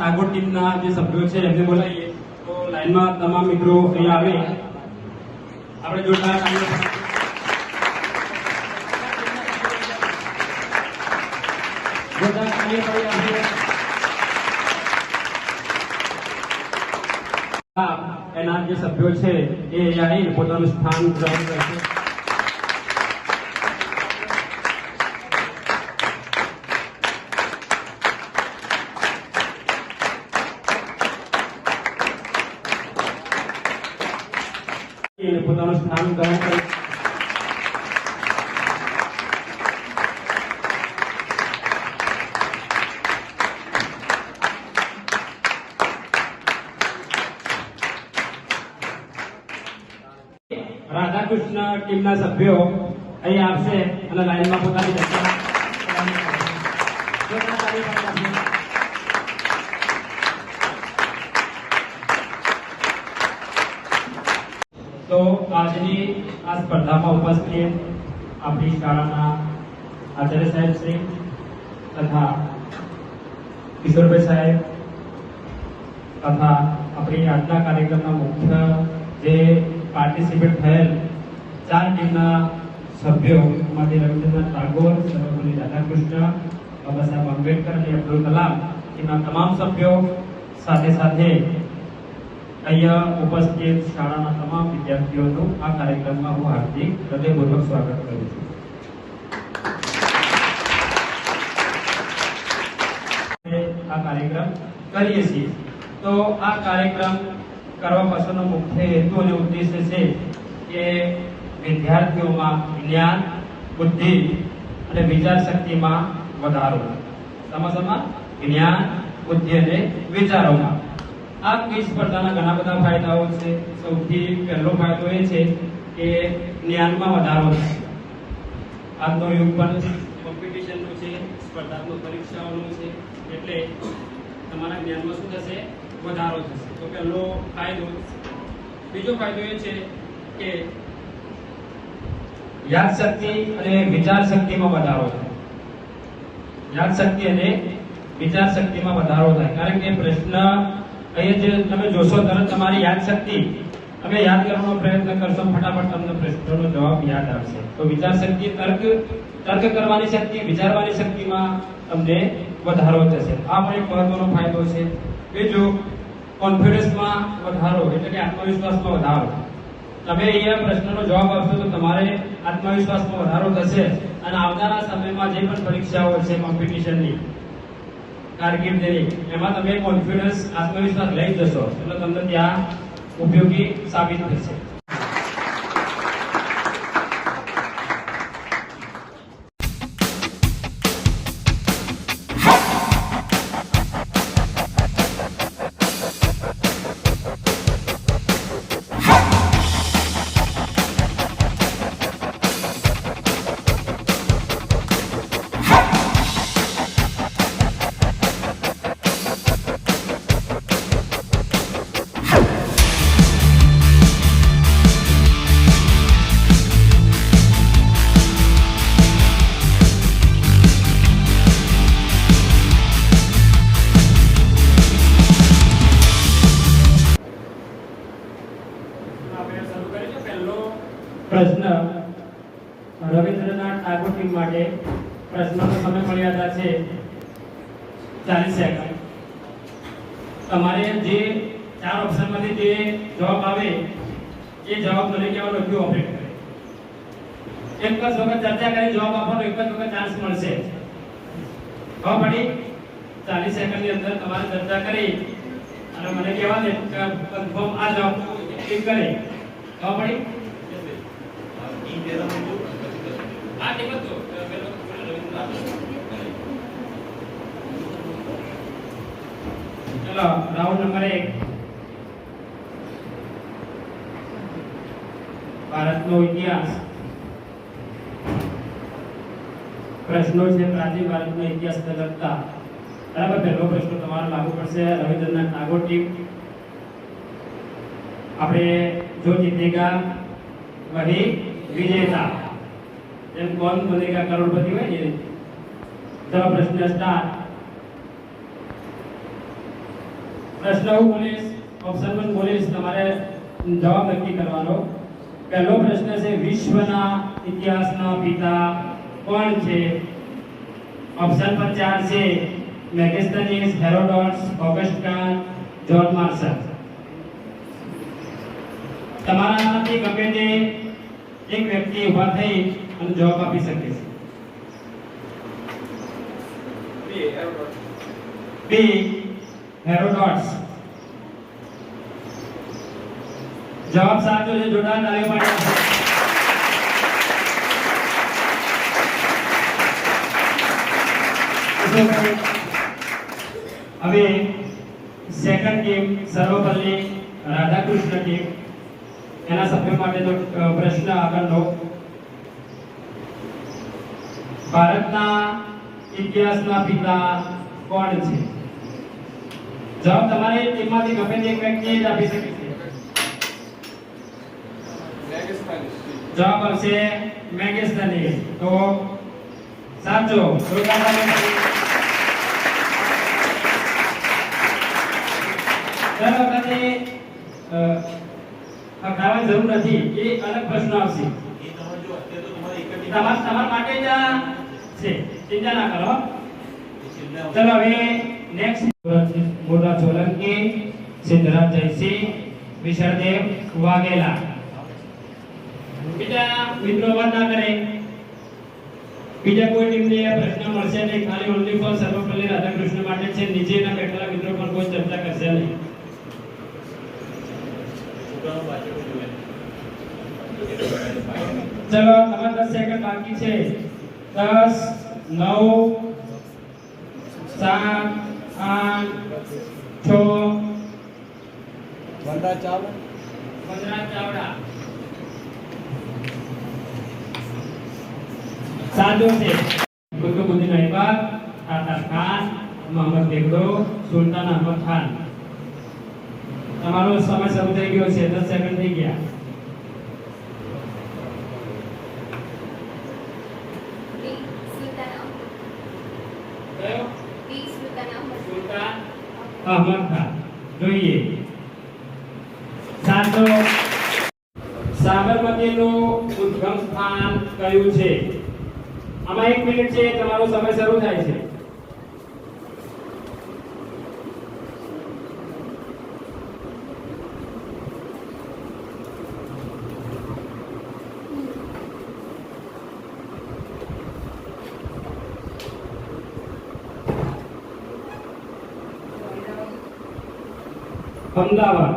ટાગોર ટીમના જે સભ્યો છે, એમને બોલાવીએ. તો લાઈનમાં તમામ મિત્રો અહીંયા આવે. આપણે જોતા એના જે સભ્યો છે, એ અહીંયા આવીને પોતાનું સ્થાન ગ્રહણ કરશે એને પોતાનું સ્થાન ગ્રહણ કરે રાધાકૃષ્ણ ટીમના સભ્યો અહીં આવશે અને લાઈનમાં પોતાની ચર્ચા કરવાની છે. જોરદાર તાળી પાડી આપીએ. તો આજની આ સ્પર્ધામાં ઉપસ્થિત આપણી શાળાના આચાર્ય સાહેબ શ્રી તથા કિશોરભાઈ સાહેબ તથા આપણી આજના કાર્યક્રમના મુખ્ય જે પાર્ટિસિપેટ થયેલ ચાર સભ્યો માટે રવિન્દ્રનાથ ટાગોર સર્વપલ્લી રાધાકૃષ્ણ, બાબા સાહેબ આંબેડકર અને અબ્દુલ કલામ એના તમામ સભ્યો સાથે સાથે અહીંયા ઉપસ્થિત શાળાના તમામ વિદ્યાર્થીઓનું આ કાર્યક્રમમાં હું હાર્દિક હૃદયપૂર્વક સ્વાગત કરું છું. આ કાર્યક્રમ કરીએ છીએ. તો આ કાર્યક્રમ કરવા પાછળનો મુખ્ય હેતુ અને ઉદ્દેશ્ય છે કે વિદ્યાર્થીઓમાં જ્ઞાન, બુદ્ધિ અને વિચાર શક્તિમાં વધારો. સમાસમાં જ્ઞાન, બુદ્ધિ અને વિચારોમાં. આ ક્વિઝ સ્પર્ધાના ઘણા બધા ફાયદાઓ છે. સૌથી પહેલો ફાયદો એ છે કે જ્ઞાનમાં વધારો થાય આજનો યુગ પણ કોમ્પિટિશનનો છે, સ્પર્ધાત્મક પરીક્ષાઓનો છે, એટલે તમારા જ્ઞાનમાં શું થશે? વધારો થશે. તો પહેલો ફાયદો, બીજો ફાયદો એ છે કે યાદશક્તિ અને વિચાર શક્તિમાં વધારો થાય. યાદ શક્તિ અને વિચાર શક્તિમાં વધારો થાય. કારણ કે પ્રશ્ન અહીંયા જે તમે જોશો તરત તમારી યાદશક્તિ. તમે યાદ કરવાનો પ્રયત્ન કરશો, ફટાફટ તમને પ્રશ્નનો જવાબ યાદ આવશે. તો વિચાર શક્તિ તર્ક તર્ક કરવાની શક્તિ, વિચારવાની શક્તિમાં તમને વધારો થશે. આ પણ એક મહત્વનો ફાયદો છે. બીજો કોન્ફિડન્સમાં વધારો, એટલે કે આત્મવિશ્વાસમાં વધારો તમે અહીંયા પ્રશ્નનો જવાબ આપશો તો તમારે આત્મવિશ્વાસમાં વધારો થશે અને આવનારા સમયમાં જે પણ પરીક્ષાઓ છે કોમ્પિટિશનની, કારકિર્દીની, એમાં તમે કોન્ફિડન્સ આત્મવિશ્વાસ લઈ જશો. એટલે તમને ત્યાં ઉપયોગી સાબિત થશે. કયો ઓપરેટ કરે. એક જ વખત ચર્ચા કરી, જવાબ આપવાનો એક જ વખત ચાન્સ મળશે. હા પડી ચાલીસ સેકન્ડની અંદર તમારે ચર્ચા કરી અને મને કહેવા દે કન્ફર્મ આ જવાબ ક્લિક કરે. હા પડી આ ઠીક તો. ચલો રાઉન્ડ નંબર એક. ભારતનો ઇતિહાસ. પ્રશ્નો છે પ્રાચીન ભારતનો ઇતિહાસને લગતા બરાબર, પહેલો પ્રશ્ન તમારો લાગુ પડશે. રવિન્દ્રનાથ ટાગોર ટીમ. આપણે જો જીતેગા વહી વિજેતા, એમ કોણ બનેગા કરોડપતિ હોય ને? ચલો પ્રશ્ન સ્ટાર્ટ પ્રશ્ન હું બોલીશ ઓપ્શન પણ બોલીશ. તમારે જવાબ નક્કી કરવાનો. પહેલો પ્રશ્ન છે, વિશ્વના ઇતિહાસના પિતા કોણ છે? ઓપ્શન પર ચાર છે, મેગેસ્તનીસ, હેરોડોટ્સ ઓગસ્ટાન જોન માર્શલ તમારામાંથી ગમે તે એક વ્યક્તિ ઊભા થઈ અને જવાબ આપી શકે છે. બી, હેરોડોટ્સ. જવાબ સાચો છે જોડાણ તાળી પાડી હવે second game Sarvepalli, Radhakrishna team એના સભ્યો માટે તો પ્રશ્ન આગળનો. ભારતના ઇતિહાસના પિતા કોણ છે? જવાબ તમારે ટીમમાંથી ગમે તે એક વ્યક્તિ જ આપી શકે છે જવાબ આવશે મેગેસ્ટની તો સાચો અકળાવવાની જરૂર નથી, એ અલગ પ્રશ્ન આવશે. તમારા માટે જ છે ના કરો. ચલો હવે નેક્સ્ટ મોટા સોલંકી સિદ્ધરાજ જયસિંહ, વિશળદેવ વાઘેલા. બીજા મિત્રો વાત ના કરે. બીજા કોઈ ટીમને આ પ્રશ્ન મળશે નહીં. ખાલી ઓનલી ફોર સર્વપલ્લી રાધાકૃષ્ણ માટે છે. નીચેના બેઠેલા મિત્રો પણ કોઈ ચર્ચા કરશે નહીં. ચલો તમારે દસ સેકન્ડ બાકી છે. દસ નવ સાત આઠ છ. વંદા ચાવડા. વંદા ચાવડા. સાજો છે. કુતુબુદ્દીન ઐબક તાતા ખાન મોહમ્મદ બેગડો સુલતાન અહમદ ખાન. તમારો સમય શરૂ થઈ ગયો છે દસ સેકન્ડ થઈ ગયા. અહમદ. ખાન. જોઈએ. સાચો સાબરમતીનું ઉદ્ગમ સ્થાન કયું છે? આમાં એક મિનિટ છે, તમારો સમય શરૂ થાય છે. અમદાવાદ.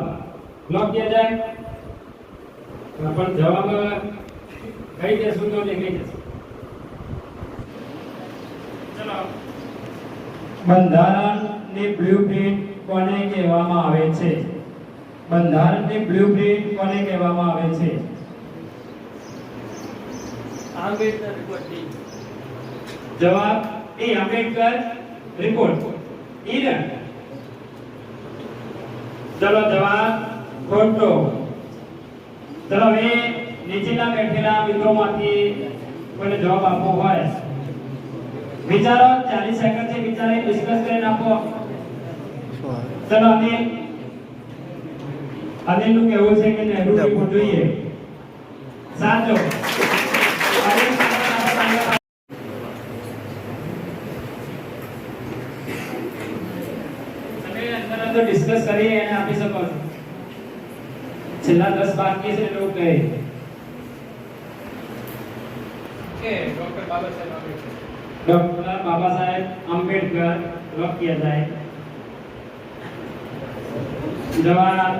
બ્લોક ક્યાં જાય? પણ જવાબ, કઈ જશું? તો કઈ જશું? બંધારણની બ્લુપ્રિન્ટ કોને કહેવામાં આવે છે? બંધારણની બ્લુપ્રિન્ટ કોને કહેવામાં આવે છે? આંબેડકર રિપોર્ટ જવાબ એ આંબેડકર રિપોર્ટ ઈ ચલો જવાબ ખોટો. ચલો હવે નીચેના બેઠેલા મિત્રોમાંથી કોઈને જવાબ આપવો હોય વિચારો 40 સેકન્ડ છે વિચારે ડિસ્કસ કરી નાખો ચલો અનિલ. નું કહેવું છે કે નહેરુ રિપોર્ટ જોઈએ. સાચો. ડિસ્કસ કરી અને આપી શકો છો. છેલ્લા દસ બાકી છે લોકો કહે. बाबा साहेब आंबेडकर लॉक किया जाए जवाहर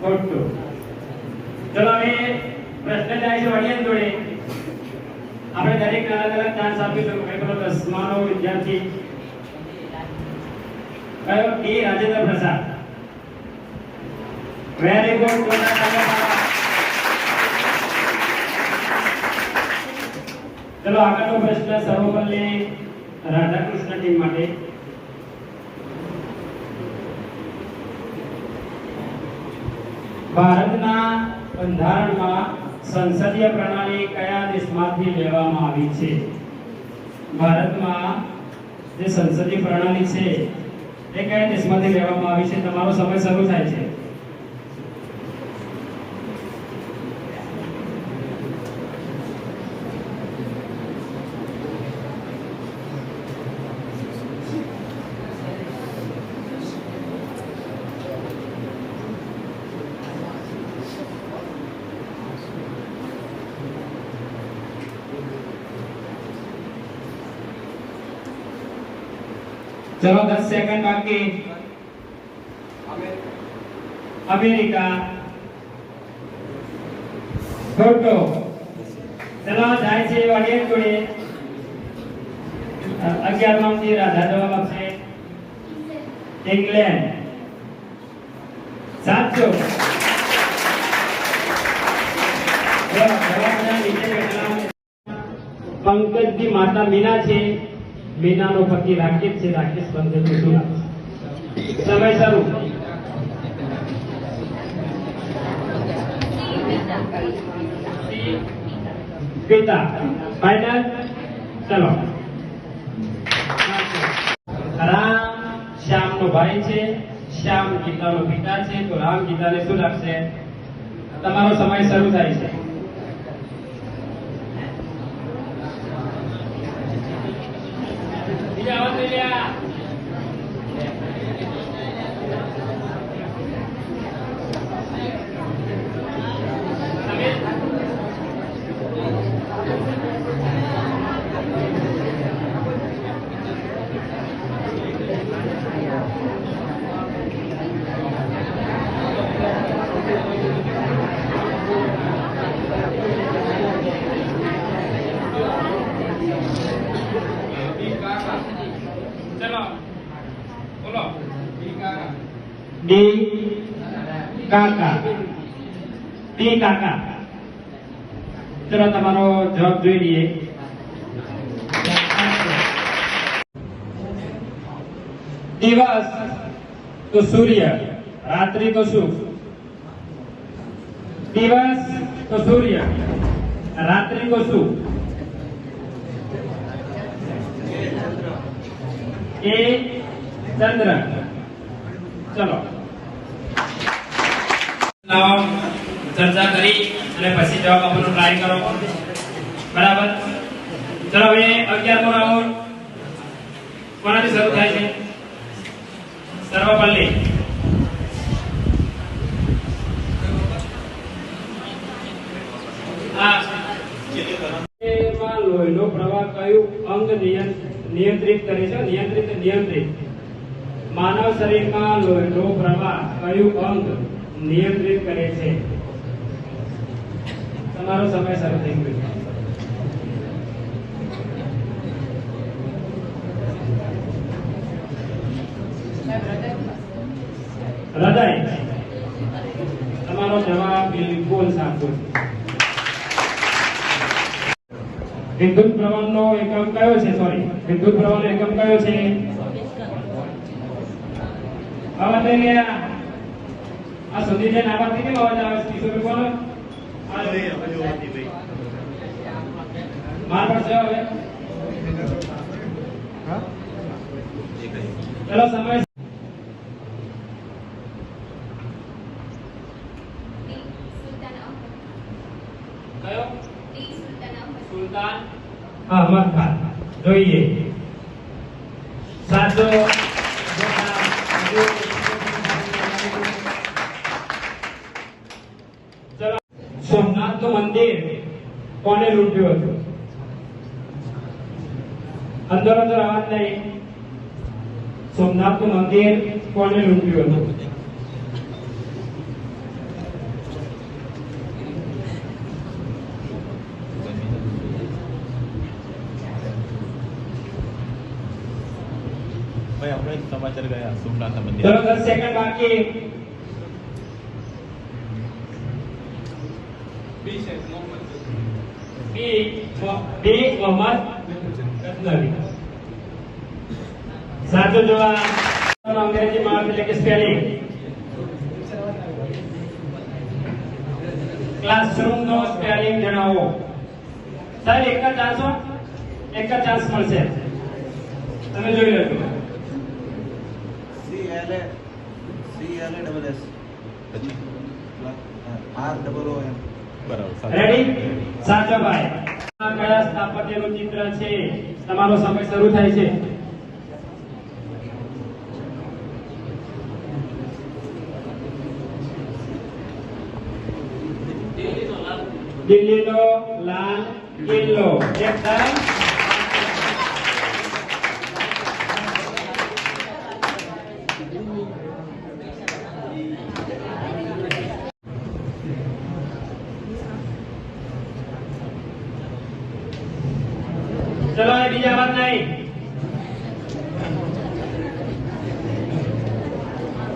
फोटो ચલો હવે પ્રશ્ન જાય છે ઓડિયન્સ જોડે આપણે દરેક અલગ અલગ ચાન્સ આપીશું કે પેલો દસમાનો વિદ્યાર્થી કયો D Rajendra Prasad very good ચલો આગળનો પ્રશ્ન સર્વપલ્લી રાધાકૃષ્ણ ટીમ માટે. ભારતના બંધારણમાં સંસદીય પ્રણાલી કયા દેશમાંથી લેવામાં આવી છે? ભારતમાં જે સંસદીય પ્રણાલી છે, એ કયા દેશમાંથી લેવામાં આવી છે? તમારો સમય શરૂ થાય છે. ચલો 10 સેકન્ડ બાકી અમેરિકા फोटो। चलो જાય છે ઓડિયન્સ જોડે અગિયારમાંથી રાધા જવાબ આપશે ઇંગ્લેન્ડ સાચો બેઠેલા માતા મીના છે મીનાનો પતિ રાકેશ છે રાકેશ બંધન શું સમય શરૂ પિતા ફાઈનલ ચલો. રામ શ્યામ નો ભાઈ છે, શ્યામ ગીતાનો પિતા છે, તો રામ ગીતાને શું લાગશે? તમારો સમય શરૂ થાય છે. બીજા ડી કાકા. ચલો, તમારો જવાબ જોઈ લઈએ. દિવસ તો સૂર્ય, રાત્રિ તો શું? દિવસ તો સૂર્ય, રાત્રિ તો શું? એ ચંદ્ર. ચલો. નામ ચર્ચા કરી અને પછી જવાબ આપવાનો ટ્રાય કરો. બરાબર? ચલો, હવે અગિયારમો રાઉન્ડ કોનાથી શરૂ થાય છે? સર્વપલ્લી. લોહીનો પ્રવાહ કયું અંગ નિયં- નિયંત્રિત કરે છે? નિયંત્રિત નિયંત્રિત. માનવ શરીરમાં લોહીનો પ્રવાહ કયું અંગ નિયંત્રિત કરે છે? તમારો સમય શરૂ થઈ ગયો હૃદય તમારો જવાબ બિલકુલ સાચો છે વિદ્યુત પ્રવાહનો એકમ કયો છે સોરી વિદ્યુત પ્રવાહનો એકમ કયો છે અવાજ લઈ ગયા આ સુધી જઈને આવાજથી કેમ અવાજ આવે છે કિશોર બોલો માર પડશે હવે ચલો સમય ડી સુલતાન અહમદ કયો ડી સુલતાન અહમદ સુલતાન અહમદ ખાન જોઈએ સાચો ચલો સોમનાથનું મંદિર કોને લૂંટ્યું હતું? અંદર અંદર અવાજ નહીં. સોમનાથનું મંદિર કોને લૂંટ્યું હતું? ભાઈ આપણે સમાચાર ગયા સોમનાથ મંદિર. સેકન્ડ બાકી. બી બી મોહમ્મદ ગઝનવી સાચો જવાબ અંગ્રેજી માં એટલે કે સ્પેલિંગ ક્લાસરૂમ નો સ્પેલિંગ જણાવો. સાહેબ એક જ ચાન્સ હો? એક જ ચાન્સ મળશે. તમે જોઈ લેજો. C L A C L A double S પછી R double O M. Ready સાચો ભાઈ. કયા સ્થાપત્યનું ચિત્ર છે? તમારો સમય શરૂ થાય છે. દિલ્હીનો લાલ કિલ્લો એકદમ ચલો હવે બીજા વાત નહીં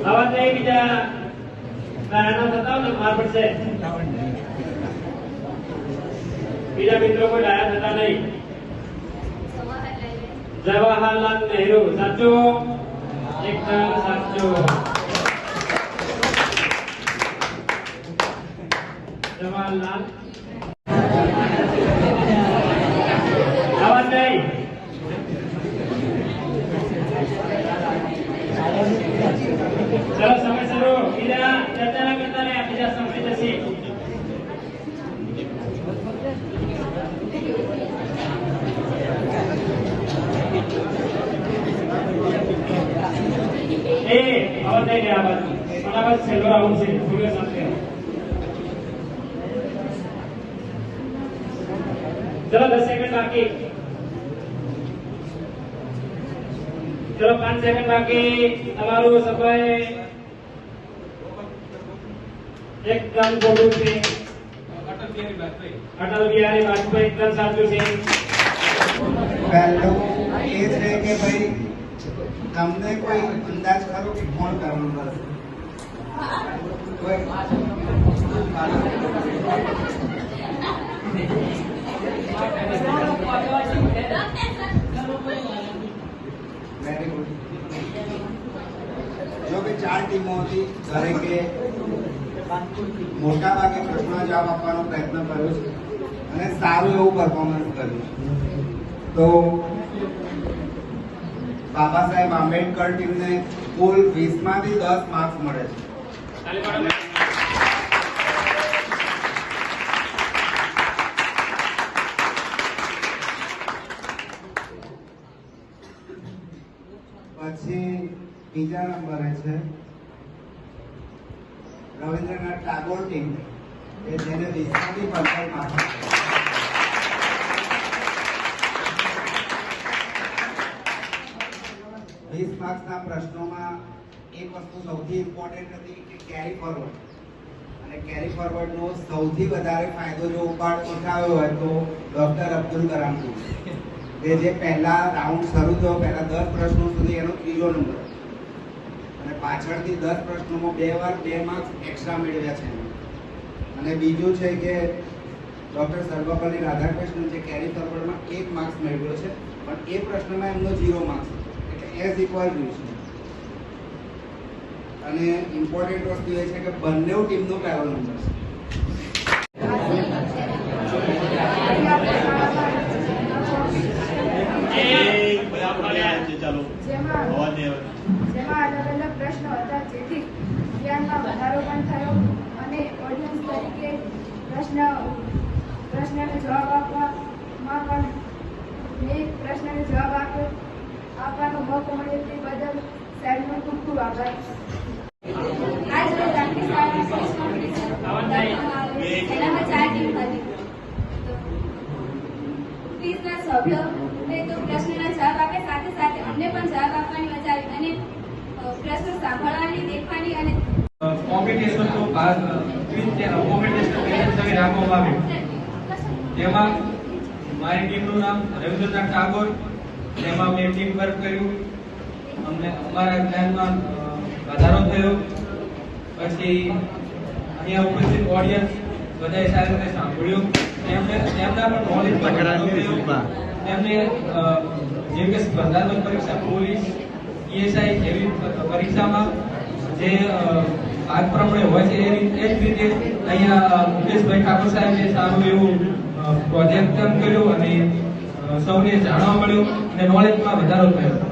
અવાજ નહીં બીજા નાના થતા હોય ને માર પડશે બીજા મિત્રો કોઈ ડાયા થતા નહીં જવાહરલાલ નહેરુ. જવાહરલાલ નહેરુ સાચું એકદમ સાચું જવાહરલાલ અવાજ નહીં ચલો સમય શરૂ બીજા ચર્ચા ના કરતા ને બીજા સમય જશે એ અવાજ નહીં ગયા બાજુ ફટાફટ છેલ્લો રાઉન્ડ છે સૂર્ય સાથે ચલો દસ સેકન્ડ બાકી ચલો પાંચ સેકન્ડ બાકી તમારું સમય એકદમ ખોટું છે અટલ બિહારી વાજપેયી એકદમ સાચું છે પહેલું એ છે કે ભાઈ તમને કોઈ અંદાજ ખરો કે કોણ કરવાનું ગુડ જો કે ચાર ટીમો હતી, દરેકે મોટા ભાગે પ્રશ્નનો જવાબ આપવાનો પ્રયત્ન કર્યો છે અને સારું એવું પરફોર્મન્સ કર્યું તો બાબા સાહેબ આંબેડકર ટીમને કુલ વીસમાંથી દસ માર્ક્સ મળે છે તાલી પાડો. પછી બીજા નંબરે છે રવિન્દ્રનાથ ટાગોર ટીમ. કે જેને વીસ પંચાયત પંદર વીસ માર્ક્સના પ્રશ્નોમાં એક વસ્તુ સૌથી ઇમ્પોર્ટન્ટ હતી કે કેરી ફોરવર્ડ અને કેરી ફોરવર્ડનો સૌથી વધારે ફાયદો જો ઉપાડ ઉઠાવ્યો હોય તો ડોક્ટર અબ્દુલ ટીમ કે જે પહેલા રાઉન્ડ શરૂ થયો, પહેલા દસ પ્રશ્નો સુધી એનો ત્રીજો નંબર પાછળથી દસ પ્રશ્નોમાં બે વાર બે માર્ક્સ એક્સ્ટ્રા મેળવ્યા છે. અને બીજું છે કે ડૉક્ટર સર્વપલ્લી રાધાકૃષ્ણન જે કેરી ફોરવર્ડમાં એક માર્ક્સ મેળવ્યો છે પણ એ પ્રશ્નમાં એમનો ઝીરો માર્ક્સ એટલે એઝ ઇક્વલ રહ્યું છે. અને ઇમ્પોર્ટન્ટ વસ્તુ એ છે કે બંને ટીમનો પહેલો નંબર છે ચાલો. જેમાં અવાજ નહીં આવે. જેમાં અલગ અલગ પ્રશ્નો હતા, જેથી જ્ઞાનમાં વધારો પણ થયો અને ઓડિયન્સ તરીકે પ્રશ્ન, પ્રશ્નને જવાબ આપવામાં પણ મેં પ્રશ્નને જવાબ આપવાનો મોકો મળ્યો તે બદલ સાહેબનો ખૂબ ખૂબ આભાર. આજ રોજ આપણી શાળામાં તો પ્રશ્નના જવાબ આપે, સાથે સાથે અમને પણ જવાબ આપવાની પ્રશ્નો સાંભળવાની દેખવાની અને કોમ્પિટિશન તો કોમ્પિટિશન તમે રાખવામાં આવ્યું તેમાં મારી ટીમનું નામ રવિન્દ્રનાથ ટાગોર તેમાં મેં ટીમ વર્ક કર્યું. અમને અમારા જ્ઞાનમાં વધારો થયો. પછી અહીંયા ઉપસ્થિત ઓડિયન્સ બધાએ સારી રીતે સાંભળ્યું. તેમને તેમના પણ નોલેજ તેમને જેમ કે સ્પર્ધાત્મક પરીક્ષા પોલીસ ઈએસઆઈ એવી પરીક્ષામાં જે આગ પ્રમાણે હોય છે, એ જ રીતે અહીંયા મુકેશભાઈ ઠાકોર સાહેબે સારું એવું પ્રોજેક્ટ કર્યું અને સૌને જાણવા મળ્યું અને નોલેજમાં વધારો થયો.